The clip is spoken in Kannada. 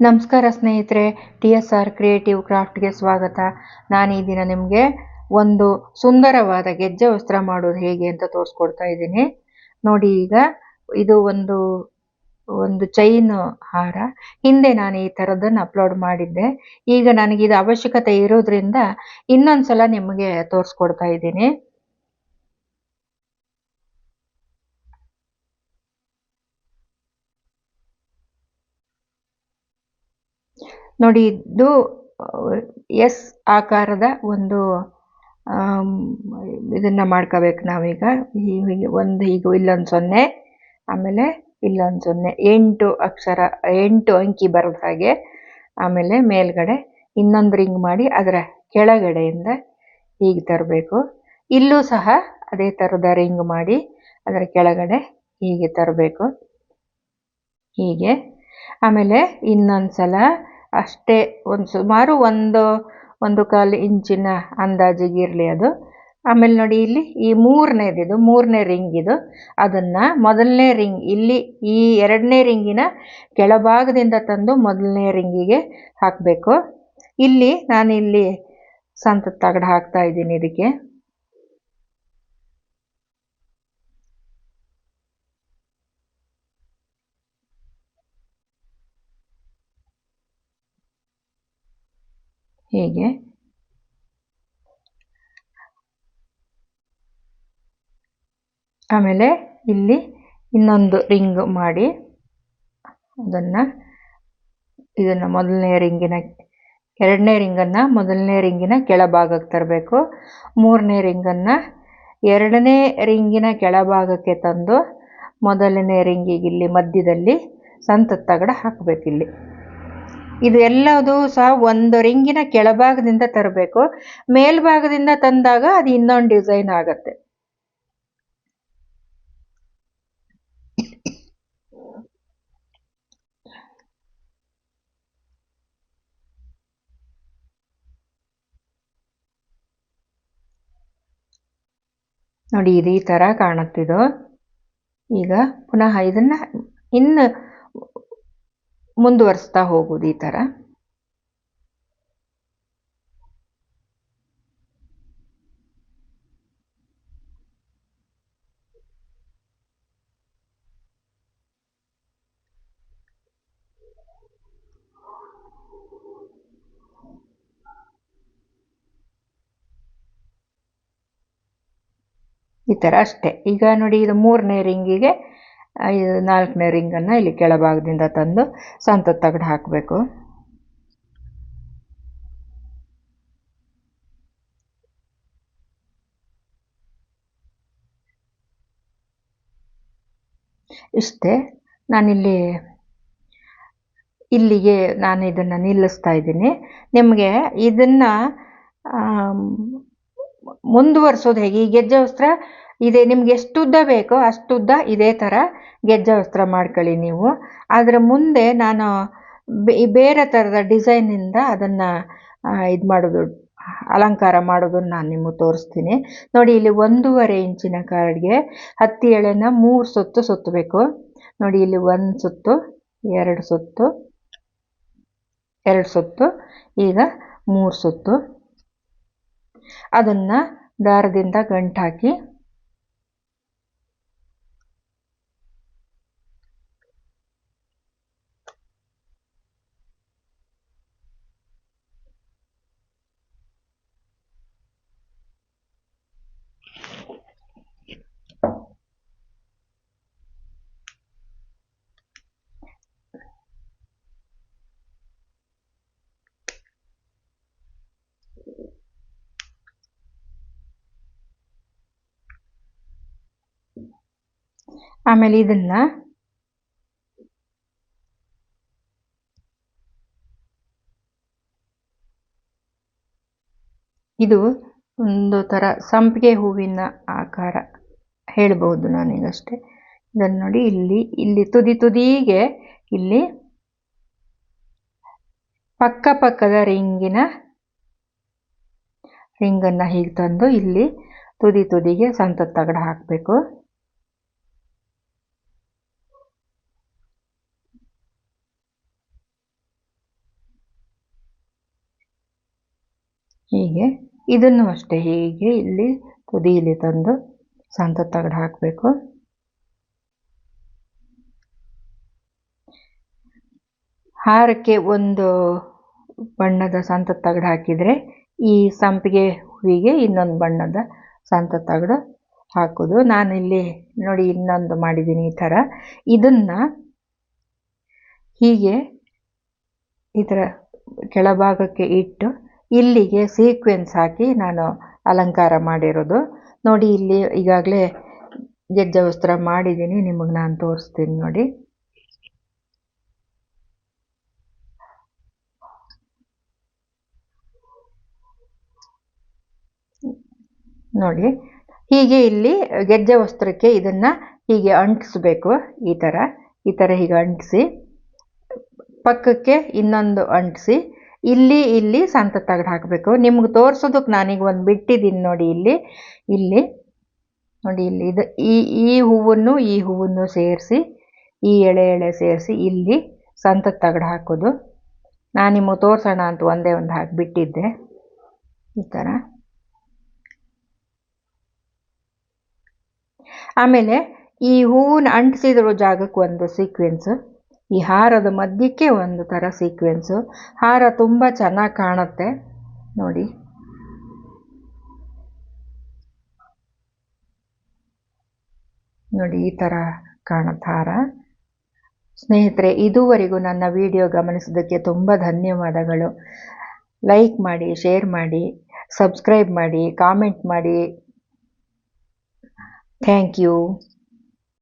ನಮಸ್ಕಾರ ಸ್ನೇಹಿತರೆ, ಟಿ ಎಸ್ ಆರ್ ಕ್ರಿಯೇಟಿವ್ ಕ್ರಾಫ್ಟ್ಗೆ ಸ್ವಾಗತ. ನಾನು ಈ ದಿನ ನಿಮಗೆ ಒಂದು ಸುಂದರವಾದ ಗೆಜ್ಜೆ ವಸ್ತ್ರ ಮಾಡೋದು ಹೇಗೆ ಅಂತ ತೋರಿಸ್ಕೊಡ್ತಾ ಇದ್ದೀನಿ. ನೋಡಿ ಈಗ, ಇದು ಒಂದು ಒಂದು ಚೈನ್ ಹಾರ. ಹಿಂದೆ ನಾನು ಈ ಥರದನ್ನು ಅಪ್ಲೋಡ್ ಮಾಡಿದ್ದೆ. ಈಗ ನನಗೆ ಇದು ಅವಶ್ಯಕತೆ ಇರೋದ್ರಿಂದ ಇನ್ನೊಂದ್ಸಲ ನಿಮಗೆ ತೋರಿಸ್ಕೊಡ್ತಾ ಇದ್ದೀನಿ. ನೋಡಿ, ಇದು ಎಸ್ ಆಕಾರದ ಒಂದು ಇದನ್ನು ಮಾಡ್ಕೋಬೇಕು ನಾವೀಗ. ಹೀಗೆ ಒಂದು ಈಗ ಇಲ್ಲೊಂದು ಸೊನ್ನೆ, ಆಮೇಲೆ ಇಲ್ಲೊಂದು ಸೊನ್ನೆ. ಎಂಟು ಅಕ್ಷರ, ಎಂಟು ಅಂಕಿ ಬರೋದು ಹಾಗೆ. ಆಮೇಲೆ ಮೇಲ್ಗಡೆ ಇನ್ನೊಂದು ರಿಂಗ್ ಮಾಡಿ ಅದರ ಕೆಳಗಡೆಯಿಂದ ಹೀಗೆ ತರಬೇಕು. ಇಲ್ಲೂ ಸಹ ಅದೇ ಥರದ ರಿಂಗ್ ಮಾಡಿ ಅದರ ಕೆಳಗಡೆ ಹೀಗೆ ತರಬೇಕು. ಹೀಗೆ. ಆಮೇಲೆ ಇನ್ನೊಂದು ಸಲ ಅಷ್ಟೇ ಒಂದು ಸುಮಾರು ಒಂದು ಒಂದು ಕಾಲು ಇಂಚಿನ ಅಂದಾಜಿಗಿರಲಿ ಅದು. ಆಮೇಲೆ ನೋಡಿ ಇಲ್ಲಿ ಈ ಮೂರನೇದಿದು, ಮೂರನೇ ರಿಂಗ್ ಇದು. ಅದನ್ನು ಮೊದಲನೇ ರಿಂಗ್, ಇಲ್ಲಿ ಈ ಎರಡನೇ ರಿಂಗಿನ ಕೆಳಭಾಗದಿಂದ ತಂದು ಮೊದಲನೇ ರಿಂಗಿಗೆ ಹಾಕಬೇಕು. ಇಲ್ಲಿ ನಾನಿಲ್ಲಿ ಸಂತ ತಗಡು ಹಾಕ್ತಾ ಇದ್ದೀನಿ ಇದಕ್ಕೆ. ಹೀಗೆ? ಆಮೇಲೆ ಇಲ್ಲಿ ಇನ್ನೊಂದು ರಿಂಗ್ ಮಾಡಿ, ಅದನ್ನು, ಇದನ್ನು ಮೊದಲನೇ ರಿಂಗಿನ, ಎರಡನೇ ರಿಂಗನ್ನು ಮೊದಲನೇ ರಿಂಗಿನ ಕೆಳಭಾಗಕ್ಕೆ ತರಬೇಕು. ಮೂರನೇ ರಿಂಗನ್ನು ಎರಡನೇ ರಿಂಗಿನ ಕೆಳಭಾಗಕ್ಕೆ ತಂದು, ಮೊದಲನೇ ರಿಂಗಿಗೆ ಇಲ್ಲಿ ಮಧ್ಯದಲ್ಲಿ ಸಂತ ತಗಡ ಹಾಕಬೇಕಿಲ್ಲಿ ಇದು ಎಲ್ಲದೂ ಸಹ ಒಂದು ರಿಂಗಿನ ಕೆಳಭಾಗದಿಂದ ತರಬೇಕು. ಮೇಲ್ಭಾಗದಿಂದ ತಂದಾಗ ಅದು ಇನ್ನೊಂದು ಡಿಸೈನ್ ಆಗತ್ತೆ. ನೋಡಿ ಇದು ಈ ಥರ ಕಾಣುತ್ತಿದ್ದು ಈಗ ಪುನಃ ಇದನ್ನು ಇನ್ನು ಮುಂದುವರಿಸ್ತಾ ಹೋಗೋದು ಈ ಥರ ಈ ಥರ ಅಷ್ಟೇ. ಈಗ ನೋಡಿ ಇದು ಮೂರನೇ ರಿಂಗಿಗೆ ಇದು ನಾಲ್ಕನೇ ರಿಂಗನ್ನು ಇಲ್ಲಿ ಕೆಳಭಾಗದಿಂದ ತಂದು ಸಂತ ತಗಡು ಹಾಕಬೇಕು. ಇಷ್ಟೇ, ನಾನಿಲ್ಲಿ, ಇಲ್ಲಿಗೆ ನಾನು ಇದನ್ನು ನಿಲ್ಲಿಸ್ತಾ ಇದ್ದೀನಿ. ನಿಮಗೆ ಇದನ್ನು ಮುಂದುವರ್ಸೋದು ಹೇಗೆ? ಈ ಗೆಜ್ಜೆ ವಸ್ತ್ರ, ಇದೆ, ನಿಮ್ಗೆ ಎಷ್ಟು ಉದ್ದ ಬೇಕೋ ಅಷ್ಟು ಉದ್ದ ಇದೇ ಥರ ಗೆಜ್ಜೆ ವಸ್ತ್ರ ಮಾಡ್ಕೊಳ್ಳಿ ನೀವು. ಅದರ ಮುಂದೆ ನಾನು ಬೇರೆ ಥರದ ಡಿಸೈನಿಂದ ಅದನ್ನು ಇದು ಮಾಡೋದು, ಅಲಂಕಾರ ಮಾಡೋದನ್ನು ನಾನು ನಿಮಗೆ ತೋರಿಸ್ತೀನಿ. ನೋಡಿ ಇಲ್ಲಿ ಒಂದೂವರೆ ಇಂಚಿನ ಕಾರ್ಡ್ಗೆ ಹತ್ತಿ ಎಳೆನ ಮೂರು ಸುತ್ತು ಸುತ್ತಬೇಕು. ನೋಡಿ ಇಲ್ಲಿ ಒಂದು ಸುತ್ತು, ಎರಡು ಸುತ್ತು ಎರಡು ಸುತ್ತು, ಈಗ ಮೂರು ಸುತ್ತು. ಅದನ್ನು ದಾರದಿಂದ ಗಂಟು ಹಾಕಿ ಆಮೇಲೆ ಇದನ್ನು ಇದು ಒಂದು ಥರ ಸಂಪಿಗೆ ಹೂವಿನ ಆಕಾರ ಹೇಳ್ಬೋದು ನಾನೀಗಷ್ಟೇ. ಇದನ್ನು ನೋಡಿ ಇಲ್ಲಿ ಇಲ್ಲಿ ತುದಿ ತುದಿಗೆ ಇಲ್ಲಿ ಪಕ್ಕ ಪಕ್ಕದ ರಿಂಗಿನ ರಿಂಗನ್ನು ಹೀಗೆ ತಂದು ಇಲ್ಲಿ ತುದಿ ತುದಿಗೆ ಸಂತದ ತಗಡು ಹಾಕಬೇಕು. ಹೀಗೆ. ಇದನ್ನು ಅಷ್ಟೇ ಹೀಗೆ ಇಲ್ಲಿ ತುದಿಯಲ್ಲಿ ತಂದು ಸಂತ ತಗಡು ಹಾಕಬೇಕು. ಹಾರಕ್ಕೆ ಒಂದು ಬಣ್ಣದ ಸಂತ ತಗಡು ಹಾಕಿದರೆ ಈ ಸಂಪಿಗೆ ಹೂವಿಗೆ ಇನ್ನೊಂದು ಬಣ್ಣದ ಸಂತ ತಗಡು ಹಾಕೋದು. ನಾನಿಲ್ಲಿ ನೋಡಿ ಇನ್ನೊಂದು ಮಾಡಿದ್ದೀನಿ ಈ ಥರ. ಇದನ್ನು ಹೀಗೆ ಈ ಥರ ಕೆಳಭಾಗಕ್ಕೆ ಇಟ್ಟು ಇಲ್ಲಿಗೆ ಸೀಕ್ವೆನ್ಸ್ ಹಾಕಿ ನಾನು ಅಲಂಕಾರ ಮಾಡಿರೋದು. ನೋಡಿ ಇಲ್ಲಿ ಈಗಾಗಲೇ ಗೆಜ್ಜೆ ವಸ್ತ್ರ ಮಾಡಿದ್ದೀನಿ, ನಿಮಗೆ ನಾನು ತೋರಿಸ್ತೀನಿ ನೋಡಿ. ನೋಡಿ, ಹೀಗೆ ಇಲ್ಲಿ ಗೆಜ್ಜೆ ವಸ್ತ್ರಕ್ಕೆ ಇದನ್ನು ಹೀಗೆ ಅಂಟಿಸ್ಬೇಕು, ಈ ಥರ ಈ ಥರ ಹೀಗೆ ಅಂಟಿಸಿ, ಪಕ್ಕಕ್ಕೆ ಇನ್ನೊಂದು ಅಂಟಿಸಿ ಇಲ್ಲಿ ಇಲ್ಲಿ ಸಂತ ತಗಡು ಹಾಕಬೇಕು. ನಿಮ್ಗೆ ತೋರಿಸೋದಕ್ಕೆ ನಾನೀಗ ಒಂದು ಬಿಟ್ಟಿದ್ದೀನಿ ನೋಡಿ ಇಲ್ಲಿ. ಇಲ್ಲಿ. ನೋಡಿ ಇಲ್ಲಿ. ಇದು ಈ ಈ ಹೂವನ್ನು ಈ ಹೂವನ್ನು ಸೇರಿಸಿ, ಈ ಎಳೆ ಎಳೆ ಸೇರಿಸಿ ಇಲ್ಲಿ ಸಂತ ತಗಡು ಹಾಕೋದು. ನಾನು ನಿಮಗೆ ತೋರಿಸೋಣ ಅಂತ ಒಂದೇ ಒಂದು ಹಾಕಿಬಿಟ್ಟಿದ್ದೆ ಈ ಥರ ಆಮೇಲೆ ಈ ಹೂವನ್ನ ಅಂಟಿಸಿದ್ರು ಜಾಗಕ್ಕೆ ಒಂದು ಸೀಕ್ವೆನ್ಸು ಈ ಹಾರದ ಮಧ್ಯಕ್ಕೆ ಒಂದು ಥರ ಸೀಕ್ವೆನ್ಸು ಹಾರ ತುಂಬ ಚೆನ್ನಾಗಿ ಕಾಣುತ್ತೆ. ನೋಡಿ. ನೋಡಿ ಈ ಥರ ಕಾಣುತ್ತೆ ಹಾರ. ಸ್ನೇಹಿತರೆ, ಇದುವರೆಗೂ ನನ್ನ ವಿಡಿಯೋ ಗಮನಿಸೋದಕ್ಕೆ ತುಂಬ ಧನ್ಯವಾದಗಳು. ಲೈಕ್ ಮಾಡಿ ಶೇರ್ ಮಾಡಿ ಸಬ್ಸ್ಕ್ರೈಬ್ ಮಾಡಿ ಕಾಮೆಂಟ್ ಮಾಡಿ. Thank you